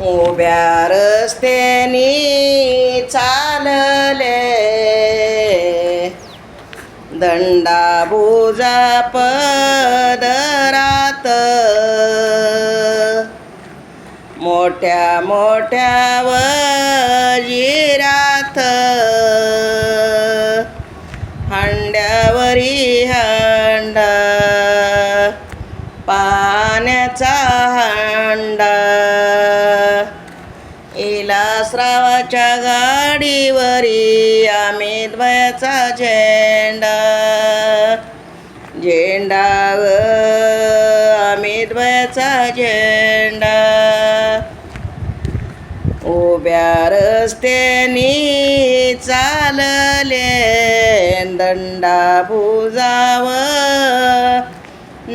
उभ्या रस्त्यानी चालले. दंडा बुजा पदरात. मोठ्या मोठ्या वजिरात. गाडीवरी आम्ही द्वयाचा झेंडा. झेंडा व आम्ही द्वयाचा झेंडा. उभ्या रस्त्यानी चालले दंडा भुजाव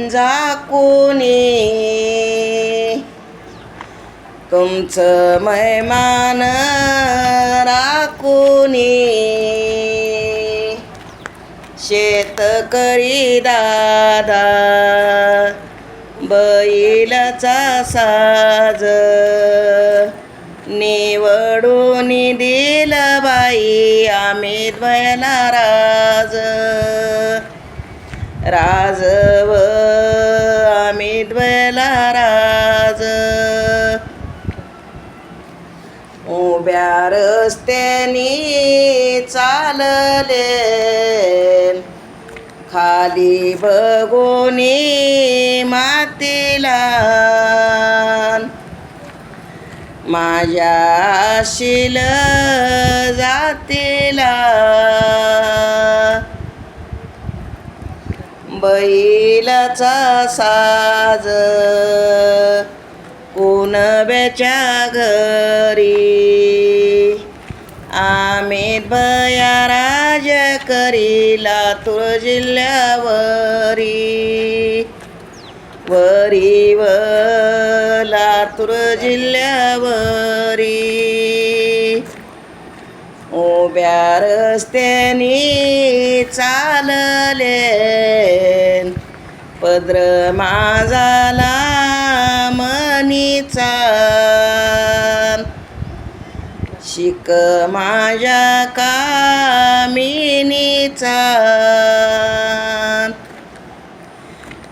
झाकुनी तुमचं मैमान राखुनी. शेतकरी दादा बैलाचा साज. निवडून दिलं बाई आम्ही द्वयला राज. राज उभ्या रस्त्यानी चालले. खाली बघोनी मातीला. माझ्या शिल जातीला. बैलाचा साज. कोण बेच्या घर भया राज करी लातूर जिल्ह्यावरी. वरी व लातूर जिल्ह्यावरी. उभ्या रस्त्यानी चालले पद्र माझाला मनीचा शिक माझ्या कामिनीचा.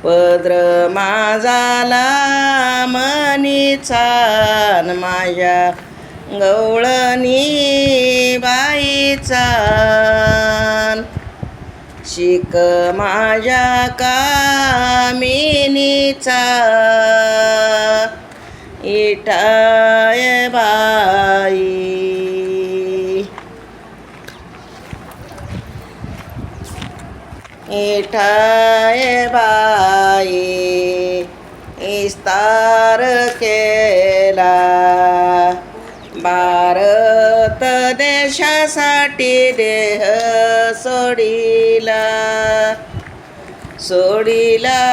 पद्र माझाला मनीचा माझ्या गवळणी बाईचा. शिक माझ्या कामिनीचा. इठाय बाई इस्तार केला. भारत देशासाठी देह सोडिला. सोडिला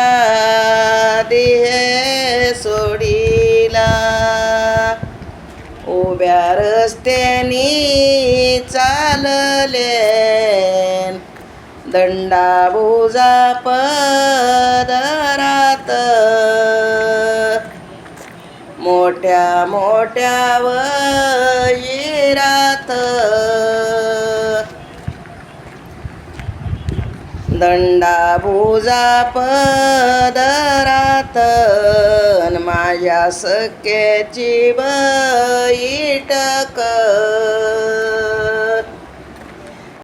देह सोडिला. उभ्या रस्त्यानी चालले. दंडा बुजा पदरात. मोठ्या मोठ्या वजिरात दंडा बुजा पदरात माझ्या सख्याची बैठक